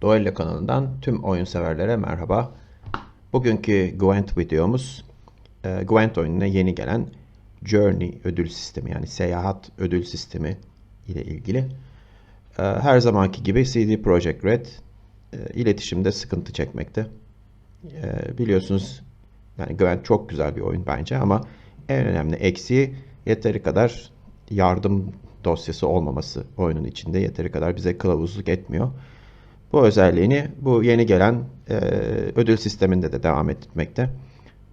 Duello kanalından tüm oyun severlere merhaba. Bugünkü Gwent videomuz e, Gwent oyununa yeni gelen Journey ödül sistemi yani seyahat ödül sistemi ile ilgili. E, Her zamanki gibi CD Projekt Red e, iletişimde sıkıntı çekmekte. E, Biliyorsunuz yani Gwent çok güzel bir oyun bence ama en önemli eksiği yeteri kadar yardım dosyası olmaması oyunun içinde yeteri kadar bize kılavuzluk etmiyor. Bu özelliğini bu yeni gelen e, ödül sisteminde de devam etmekte.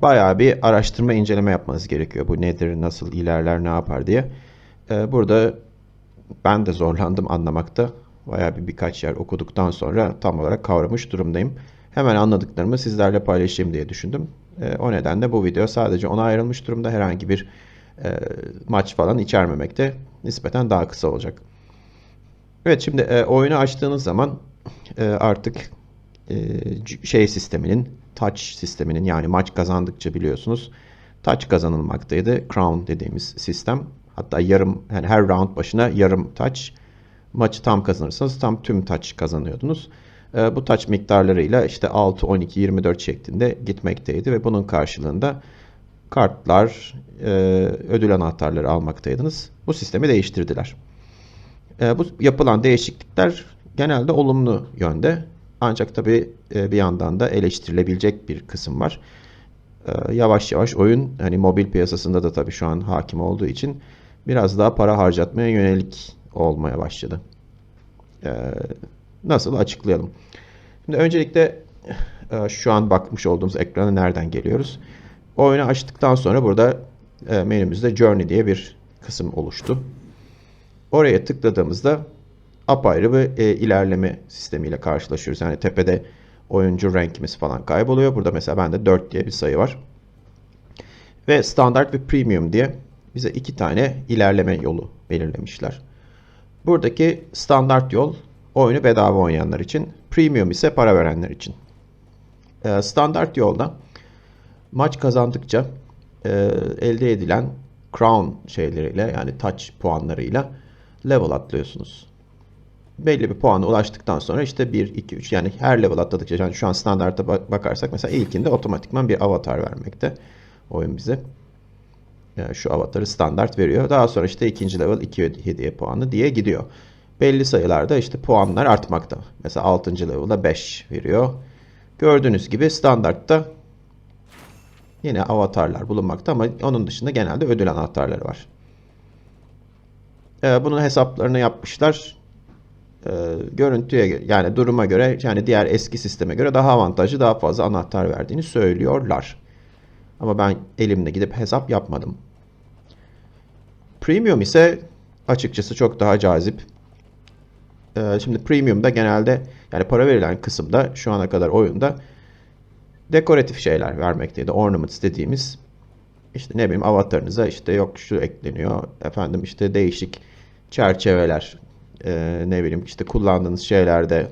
Bayağı bir araştırma inceleme yapmanız gerekiyor. Bu nedir, nasıl ilerler, ne yapar diye. E, burada ben de zorlandım anlamakta. Bayağı bir birkaç yer okuduktan sonra tam olarak kavramış durumdayım. Hemen anladıklarımı sizlerle paylaşayım diye düşündüm. E, o nedenle bu video sadece ona ayrılmış durumda. Herhangi bir e, maç falan içermemekte. Nispeten daha kısa olacak. Evet şimdi e, oyunu açtığınız zaman e, artık e, şey sisteminin, touch sisteminin yani maç kazandıkça biliyorsunuz touch kazanılmaktaydı. Crown dediğimiz sistem. Hatta yarım yani her round başına yarım touch. Maçı tam kazanırsanız tam tüm touch kazanıyordunuz. E, bu touch miktarlarıyla işte 6, 12, 24 şeklinde gitmekteydi ve bunun karşılığında kartlar, ödül anahtarları almaktaydınız. Bu sistemi değiştirdiler. Bu yapılan değişiklikler genelde olumlu yönde. Ancak tabii e, bir yandan da eleştirilebilecek bir kısım var. E, yavaş yavaş oyun hani mobil piyasasında da tabii şu an hakim olduğu için biraz daha para harcatmaya yönelik olmaya başladı. E, nasıl açıklayalım? Şimdi öncelikle şu an bakmış olduğumuz ekrana nereden geliyoruz? Oyunu açtıktan sonra burada menümüzde Journey diye bir kısım oluştu. Oraya tıkladığımızda apayrı bir e, ilerleme sistemiyle karşılaşıyoruz. Yani tepede oyuncu rankimiz falan kayboluyor. Burada mesela bende 4 diye bir sayı var. Ve standart ve premium diye bize iki tane ilerleme yolu belirlemişler. Buradaki standart yol oyunu bedava oynayanlar için, premium ise para verenler için. E, standart yolda maç kazandıkça e, elde edilen crown şeyleriyle yani touch puanlarıyla level atlıyorsunuz. Belli bir puana ulaştıktan sonra işte 1, 2, 3 yani her level atladıkça yani şu an standarta bak- bakarsak mesela ilkinde otomatikman bir avatar vermekte oyun bize. Yani şu avatarı standart veriyor. Daha sonra işte ikinci level 2 hediye puanı diye gidiyor. Belli sayılarda işte puanlar artmakta. Mesela 6. level'da 5 veriyor. Gördüğünüz gibi standartta yine avatarlar bulunmakta ama onun dışında genelde ödül anahtarları var. Ee, bunun hesaplarını yapmışlar. Ee, görüntüye yani duruma göre yani diğer eski sisteme göre daha avantajlı daha fazla anahtar verdiğini söylüyorlar. Ama ben elimle gidip hesap yapmadım. Premium ise açıkçası çok daha cazip. Ee, şimdi Premium'da genelde yani para verilen kısımda şu ana kadar oyunda dekoratif şeyler vermekteydi. Ornaments dediğimiz işte ne bileyim avatarınıza işte yok şu ekleniyor. Efendim işte değişik çerçeveler e, ne bileyim işte kullandığınız şeylerde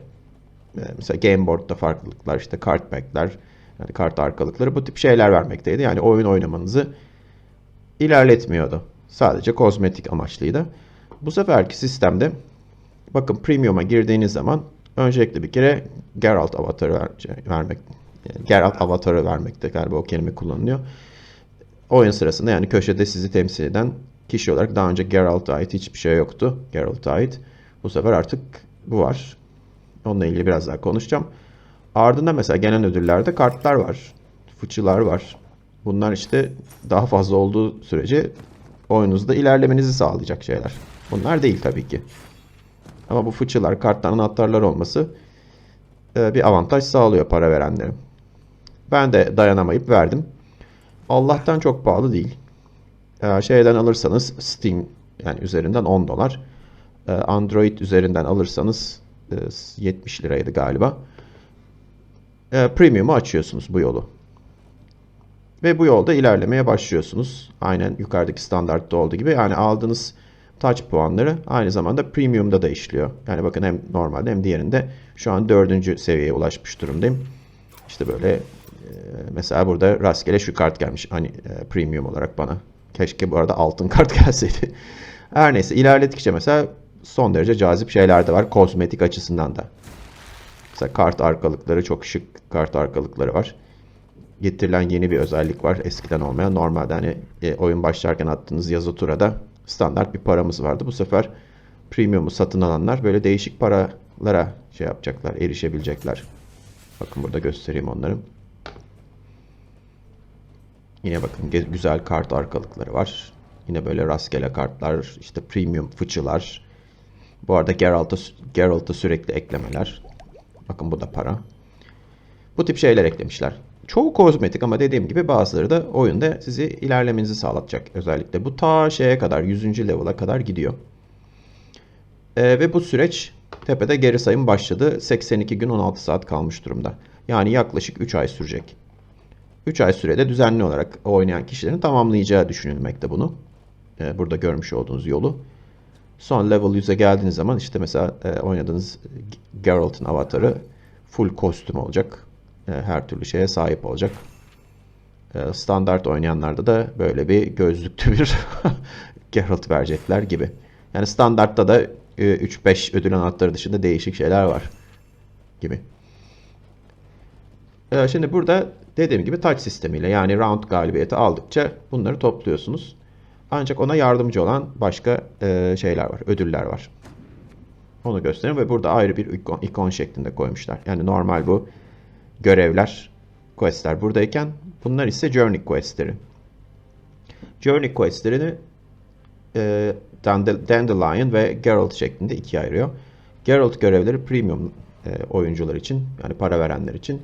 e, mesela game board'da farklılıklar işte kart back'ler yani kart arkalıkları bu tip şeyler vermekteydi. Yani oyun oynamanızı ilerletmiyordu. Sadece kozmetik amaçlıydı. Bu seferki sistemde bakın premium'a girdiğiniz zaman öncelikle bir kere Geralt avatarı ver- vermek yani Geralt avatarı vermekte galiba o kelime kullanılıyor. Oyun sırasında yani köşede sizi temsil eden kişi olarak daha önce Geralt'a ait hiçbir şey yoktu. Geralt'a ait. Bu sefer artık bu var. Onunla ilgili biraz daha konuşacağım. Ardından mesela gelen ödüllerde kartlar var. Fıçılar var. Bunlar işte daha fazla olduğu sürece oyununuzda ilerlemenizi sağlayacak şeyler. Bunlar değil tabii ki. Ama bu fıçılar, kartlar, anahtarlar olması e, bir avantaj sağlıyor para verenlere. Ben de dayanamayıp verdim. Allah'tan çok pahalı değil. Ee, şeyden alırsanız Steam yani üzerinden 10 dolar. Ee, Android üzerinden alırsanız e, 70 liraydı galiba. Ee, Premium'u açıyorsunuz bu yolu. Ve bu yolda ilerlemeye başlıyorsunuz. Aynen yukarıdaki standartta olduğu gibi. Yani aldığınız touch puanları aynı zamanda premium'da da işliyor. Yani bakın hem normalde hem diğerinde şu an dördüncü seviyeye ulaşmış durumdayım. İşte böyle e, mesela burada rastgele şu kart gelmiş hani e, premium olarak bana. Keşke bu arada altın kart gelseydi. Her neyse ilerledikçe mesela son derece cazip şeyler de var kozmetik açısından da. Mesela kart arkalıkları çok şık kart arkalıkları var. Getirilen yeni bir özellik var. Eskiden olmayan. Normalde hani e, oyun başlarken attığınız yazı turada standart bir paramız vardı. Bu sefer premium'u satın alanlar böyle değişik paralara şey yapacaklar, erişebilecekler. Bakın burada göstereyim onları. Yine bakın güzel kart arkalıkları var. Yine böyle rastgele kartlar, işte premium fıçılar. Bu arada Geralt'a Geralt'a sürekli eklemeler. Bakın bu da para. Bu tip şeyler eklemişler. Çoğu kozmetik ama dediğim gibi bazıları da oyunda sizi ilerlemenizi sağlatacak. Özellikle bu ta şeye kadar 100. level'a kadar gidiyor. Ee, ve bu süreç tepede geri sayım başladı. 82 gün 16 saat kalmış durumda. Yani yaklaşık 3 ay sürecek. 3 ay sürede düzenli olarak oynayan kişilerin tamamlayacağı düşünülmekte bunu. Ee, burada görmüş olduğunuz yolu. Son level 100'e geldiğiniz zaman işte mesela e, oynadığınız Geralt'ın avatarı full kostüm olacak. E, her türlü şeye sahip olacak. E, standart oynayanlarda da böyle bir gözlüklü bir Geralt verecekler gibi. Yani standartta da e, 3-5 ödül anahtarı dışında değişik şeyler var gibi. E, şimdi burada dediğim gibi touch sistemiyle yani round galibiyeti aldıkça bunları topluyorsunuz. Ancak ona yardımcı olan başka e, şeyler var, ödüller var. Onu göstereyim ve burada ayrı bir ikon, ikon şeklinde koymuşlar. Yani normal bu görevler, questler buradayken bunlar ise journey questleri. Journey questlerini e, Dand- Dandelion ve Geralt şeklinde ikiye ayırıyor. Geralt görevleri premium e, oyuncular için yani para verenler için.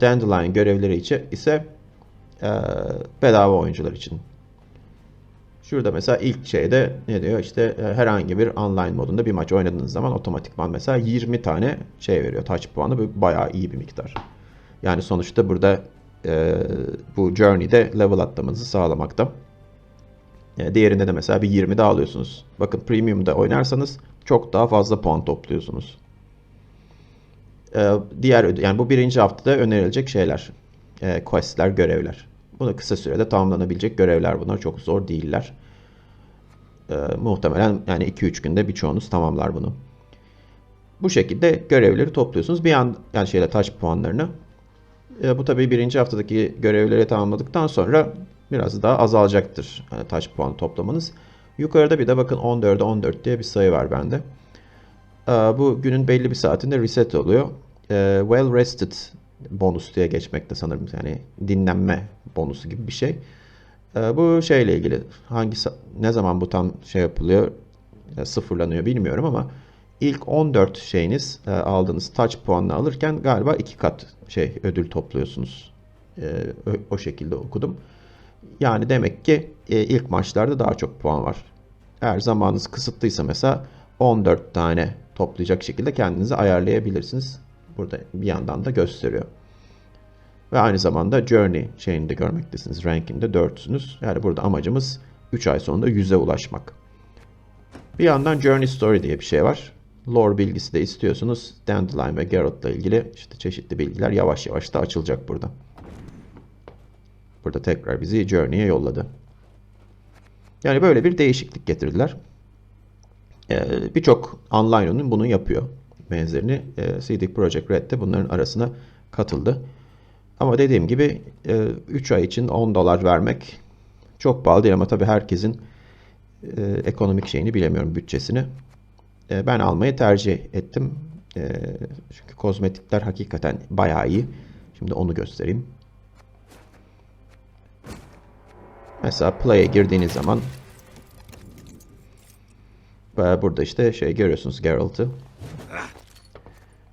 Dandelion görevleri için ise e, bedava oyuncular için. Şurada mesela ilk şeyde ne diyor işte e, herhangi bir online modunda bir maç oynadığınız zaman otomatikman mesela 20 tane şey veriyor touch puanı bu bayağı iyi bir miktar. Yani sonuçta burada e, bu journey'de level atlamanızı sağlamakta. E, diğerinde de mesela bir 20 daha alıyorsunuz. Bakın premium'da oynarsanız çok daha fazla puan topluyorsunuz. E, diğer yani bu birinci haftada önerilecek şeyler. E, questler, görevler. Bunu kısa sürede tamamlanabilecek görevler bunlar. Çok zor değiller. E, muhtemelen yani 2-3 günde birçoğunuz tamamlar bunu. Bu şekilde görevleri topluyorsunuz. Bir an yani şeyle taş puanlarını. E, bu tabii birinci haftadaki görevleri tamamladıktan sonra biraz daha azalacaktır yani taş puan toplamanız. Yukarıda bir de bakın 14'e 14 diye bir sayı var bende. E, bu günün belli bir saatinde reset oluyor. E, well rested bonus diye geçmekte sanırım. Yani dinlenme bonusu gibi bir şey. E, bu şeyle ilgili hangi ne zaman bu tam şey yapılıyor e, sıfırlanıyor bilmiyorum ama ilk 14 şeyiniz e, aldığınız touch puanını alırken galiba iki kat şey ödül topluyorsunuz. E, o şekilde okudum. Yani demek ki ilk maçlarda daha çok puan var. Eğer zamanınız kısıtlıysa mesela 14 tane toplayacak şekilde kendinizi ayarlayabilirsiniz. Burada bir yandan da gösteriyor. Ve aynı zamanda Journey şeyini görmektesiniz. Ranking'de 4'sünüz. Yani burada amacımız 3 ay sonunda 100'e ulaşmak. Bir yandan Journey Story diye bir şey var. Lore bilgisi de istiyorsunuz. Dandelion ve Geralt'la ilgili işte çeşitli bilgiler yavaş yavaş da açılacak burada. Burada tekrar bizi Journey'e yolladı. Yani böyle bir değişiklik getirdiler. Ee, Birçok online oyun bunu yapıyor. Benzerini e, CD Projekt Red de bunların arasına katıldı. Ama dediğim gibi 3 ay için 10 dolar vermek çok pahalı değil ama tabii herkesin e, ekonomik şeyini bilemiyorum bütçesini. E, ben almayı tercih ettim. E, çünkü kozmetikler hakikaten bayağı iyi. Şimdi onu göstereyim. Mesela play'e girdiğiniz zaman e, burada işte şey görüyorsunuz Geralt'ı.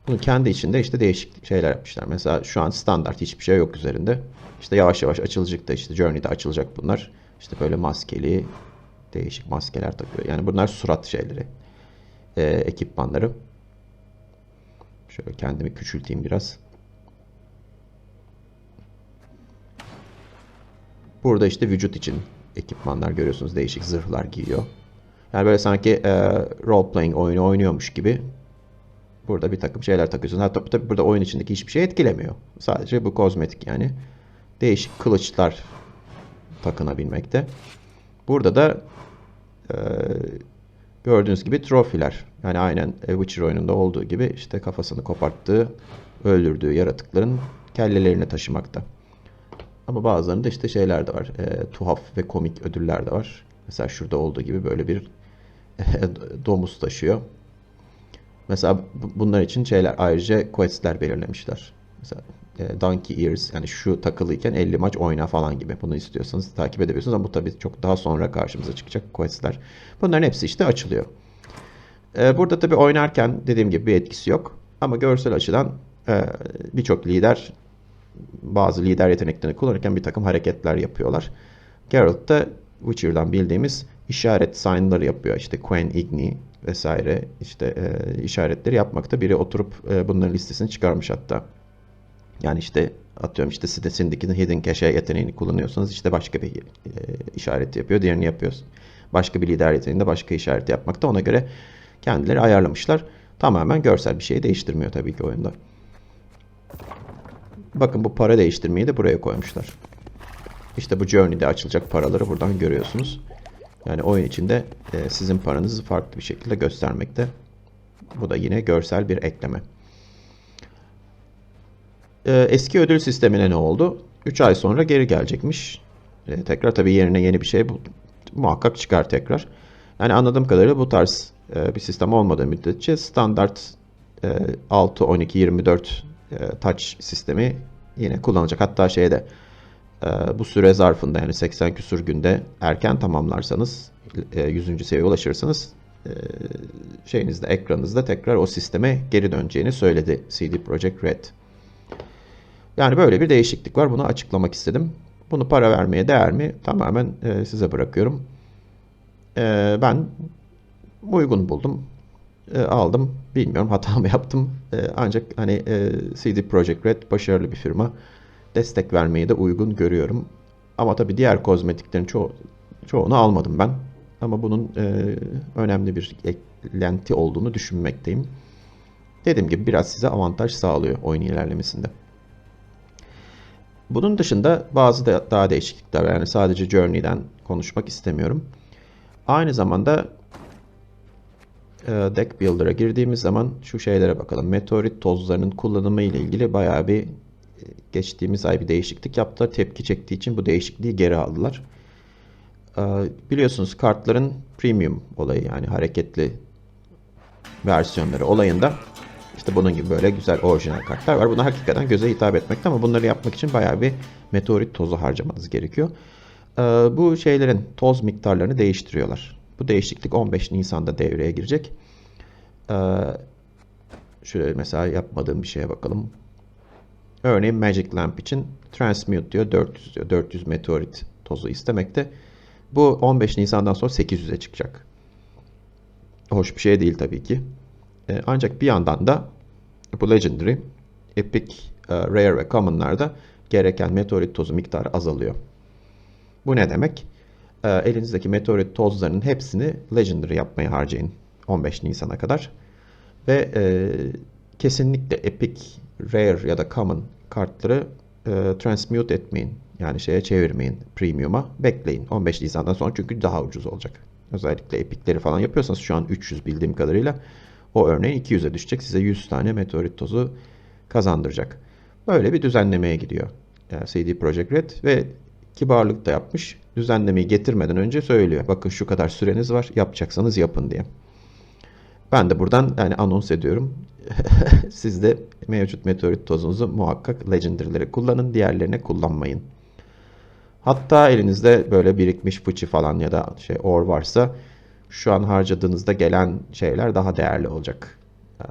Bunun kendi içinde işte değişik şeyler yapmışlar. Mesela şu an standart hiçbir şey yok üzerinde. İşte yavaş yavaş açılacak da işte Journey'de açılacak bunlar. İşte böyle maskeli değişik maskeler takıyor. Yani bunlar surat şeyleri. e, ekipmanları. Şöyle kendimi küçülteyim biraz. Burada işte vücut için ekipmanlar görüyorsunuz. Değişik zırhlar giyiyor. Yani böyle sanki e, role playing oyunu oynuyormuş gibi burada bir takım şeyler takıyorsunuz. Hatta tabii burada oyun içindeki hiçbir şey etkilemiyor. Sadece bu kozmetik yani. Değişik kılıçlar takınabilmekte. Burada da e, Gördüğünüz gibi trofiler. Yani aynen Witcher oyununda olduğu gibi işte kafasını koparttığı, öldürdüğü yaratıkların kellelerini taşımakta. Ama bazılarında işte şeyler de var. E, tuhaf ve komik ödüller de var. Mesela şurada olduğu gibi böyle bir domuz taşıyor. Mesela bunlar için şeyler ayrıca questler belirlemişler. Mesela e, Donkey Ears yani şu takılıyken 50 maç oyna falan gibi. Bunu istiyorsanız takip edebiliyorsunuz ama bu tabii çok daha sonra karşımıza çıkacak questler. Bunların hepsi işte açılıyor. E, burada tabii oynarken dediğim gibi bir etkisi yok. Ama görsel açıdan e, birçok lider bazı lider yeteneklerini kullanırken bir takım hareketler yapıyorlar. Geralt da Witcher'dan bildiğimiz işaret sign'ları yapıyor. İşte Quen Igni vesaire işte e, işaretleri yapmakta. Biri oturup e, bunların listesini çıkarmış hatta. Yani işte atıyorum işte sitesindeki hidden cache yeteneğini kullanıyorsanız işte başka bir e, işaret yapıyor. Diğerini yapıyorsun. Başka bir lider yeteneğinde başka işaret yapmakta. Ona göre kendileri ayarlamışlar. Tamamen görsel bir şey değiştirmiyor tabii ki oyunda. Bakın bu para değiştirmeyi de buraya koymuşlar. İşte bu Journey'de açılacak paraları buradan görüyorsunuz. Yani oyun içinde e, sizin paranızı farklı bir şekilde göstermekte. Bu da yine görsel bir ekleme. E, eski ödül sistemine ne oldu? 3 ay sonra geri gelecekmiş. E, tekrar tabii yerine yeni bir şey bu, muhakkak çıkar tekrar. Yani anladığım kadarıyla bu tarz bir sistem olmadığı müddetçe standart e, 6, 12, 24 e, touch sistemi yine kullanacak. Hatta şeyde e, bu süre zarfında yani 80 küsur günde erken tamamlarsanız e, 100. seviyeye ulaşırsanız e, şeyinizde ekranınızda tekrar o sisteme geri döneceğini söyledi CD Projekt Red. Yani böyle bir değişiklik var. Bunu açıklamak istedim. Bunu para vermeye değer mi? Tamamen e, size bırakıyorum. E, ben uygun buldum. E, aldım. Bilmiyorum hata mı yaptım. E, ancak hani e, CD Projekt Red başarılı bir firma. Destek vermeyi de uygun görüyorum. Ama tabii diğer kozmetiklerin ço çoğunu almadım ben. Ama bunun e, önemli bir eklenti olduğunu düşünmekteyim. Dediğim gibi biraz size avantaj sağlıyor oyun ilerlemesinde. Bunun dışında bazı da daha değişiklikler var. Yani sadece Journey'den konuşmak istemiyorum. Aynı zamanda e, Deck Builder'a girdiğimiz zaman şu şeylere bakalım. Meteorit tozlarının kullanımı ile ilgili bayağı bir geçtiğimiz ay bir değişiklik yaptılar. Tepki çektiği için bu değişikliği geri aldılar. E, biliyorsunuz kartların premium olayı yani hareketli versiyonları olayında işte bunun gibi böyle güzel orijinal kartlar var. Bunlar hakikaten göze hitap etmekte ama bunları yapmak için bayağı bir meteorit tozu harcamanız gerekiyor. Ee, bu şeylerin toz miktarlarını değiştiriyorlar. Bu değişiklik 15 Nisan'da devreye girecek. Ee, şöyle mesela yapmadığım bir şeye bakalım. Örneğin Magic Lamp için Transmute diyor 400 diyor. 400 meteorit tozu istemekte. Bu 15 Nisan'dan sonra 800'e çıkacak. Hoş bir şey değil tabii ki. Ee, ancak bir yandan da bu Legendary, Epic, e, Rare ve Common'larda gereken meteorit tozu miktarı azalıyor. Bu ne demek? E, elinizdeki meteorit tozlarının hepsini Legendary yapmaya harcayın 15 Nisan'a kadar. Ve e, kesinlikle Epic, Rare ya da Common kartları e, transmute etmeyin. Yani şeye çevirmeyin premium'a. Bekleyin 15 Nisan'dan sonra çünkü daha ucuz olacak. Özellikle Epic'leri falan yapıyorsanız şu an 300 bildiğim kadarıyla o örneğin 200'e düşecek. Size 100 tane meteorit tozu kazandıracak. Böyle bir düzenlemeye gidiyor. Yani CD Projekt Red ve kibarlık da yapmış. Düzenlemeyi getirmeden önce söylüyor. Bakın şu kadar süreniz var. Yapacaksanız yapın diye. Ben de buradan yani anons ediyorum. Siz de mevcut meteorit tozunuzu muhakkak Legendary'leri kullanın. Diğerlerine kullanmayın. Hatta elinizde böyle birikmiş fıçı falan ya da şey or varsa şu an harcadığınızda gelen şeyler daha değerli olacak. Ee,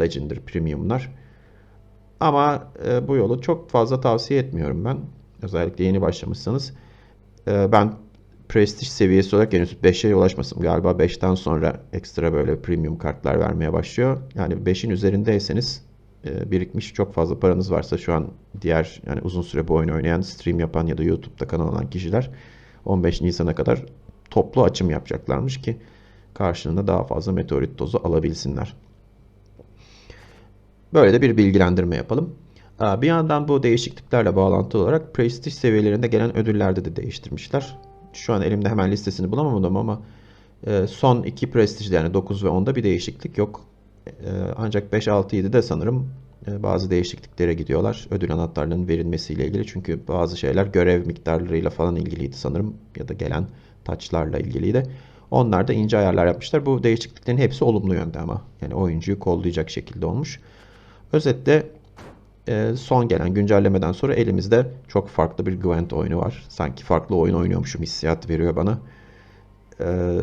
Legendary Premium'lar. Ama e, bu yolu çok fazla tavsiye etmiyorum ben. Özellikle yeni başlamışsanız. Ee, ben prestij seviyesi olarak henüz 5'e ulaşmasın. Galiba 5'ten sonra ekstra böyle premium kartlar vermeye başlıyor. Yani 5'in üzerindeyseniz e, birikmiş çok fazla paranız varsa şu an diğer yani uzun süre bu oyunu oynayan, stream yapan ya da YouTube'da kanal olan kişiler 15 Nisan'a kadar toplu açım yapacaklarmış ki karşılığında daha fazla meteorit tozu alabilsinler. Böyle de bir bilgilendirme yapalım. Bir yandan bu değişikliklerle bağlantılı olarak prestij seviyelerinde gelen ödüllerde de değiştirmişler. Şu an elimde hemen listesini bulamadım ama E, son iki prestijde yani 9 ve 10'da bir değişiklik yok. E, ancak 5, 6, 7'de sanırım e, bazı değişikliklere gidiyorlar. Ödül anahtarlarının verilmesiyle ilgili. Çünkü bazı şeyler görev miktarlarıyla falan ilgiliydi sanırım. Ya da gelen taçlarla ilgiliydi. Onlar da ince ayarlar yapmışlar. Bu değişikliklerin hepsi olumlu yönde ama. Yani oyuncuyu kollayacak şekilde olmuş. Özetle e, son gelen güncellemeden sonra elimizde çok farklı bir Gwent oyunu var. Sanki farklı oyun oynuyormuşum hissiyat veriyor bana. E,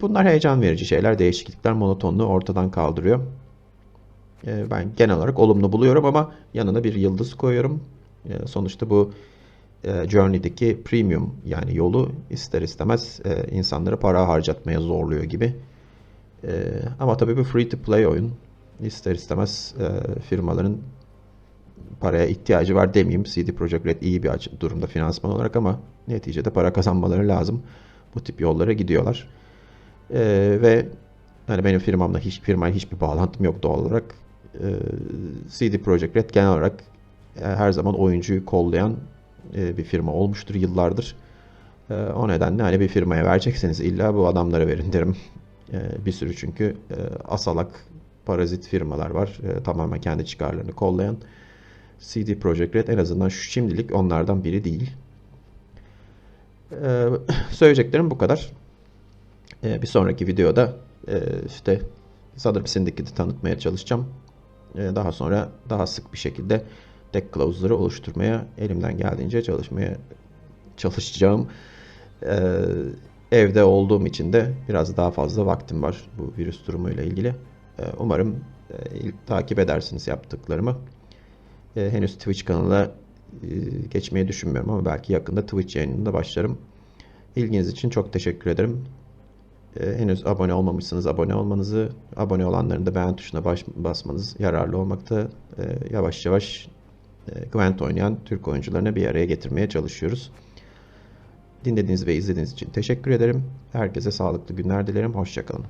bunlar heyecan verici şeyler. Değişiklikler monotonluğu ortadan kaldırıyor. E, ben genel olarak olumlu buluyorum ama yanına bir yıldız koyuyorum. Sonuçta bu e, Journey'deki premium yani yolu ister istemez e, insanları para harcatmaya zorluyor gibi. Ama tabii bir free to play oyun. İster istemez e, firmaların paraya ihtiyacı var demeyeyim. CD Projekt Red iyi bir durumda finansman olarak ama neticede para kazanmaları lazım. Bu tip yollara gidiyorlar. E, ve hani benim firmamla hiç firmayla hiçbir bağlantım yok doğal olarak. E, CD Projekt Red genel olarak e, her zaman oyuncuyu kollayan e, bir firma olmuştur yıllardır. E, o nedenle hani bir firmaya verecekseniz illa bu adamlara verin derim. E, bir sürü çünkü e, asalak parazit firmalar var. E, tamamen kendi çıkarlarını kollayan. CD Projekt Red en azından şimdilik onlardan biri değil. E, söyleyeceklerim bu kadar. E, bir sonraki videoda e, işte sanırım Syndicate'i tanıtmaya çalışacağım. E, daha sonra daha sık bir şekilde deck clause'ları oluşturmaya elimden geldiğince çalışmaya çalışacağım. E, evde olduğum için de biraz daha fazla vaktim var bu virüs durumuyla ilgili. E, umarım e, takip edersiniz yaptıklarımı. E, henüz Twitch kanalına e, geçmeyi düşünmüyorum ama belki yakında Twitch yayınında başlarım. İlginiz için çok teşekkür ederim. E, henüz abone olmamışsınız abone olmanızı, abone olanların da beğen tuşuna baş- basmanız yararlı olmakta. Yavaş yavaş e, Gwent oynayan Türk oyuncularını bir araya getirmeye çalışıyoruz. Dinlediğiniz ve izlediğiniz için teşekkür ederim. Herkese sağlıklı günler dilerim. Hoşçakalın.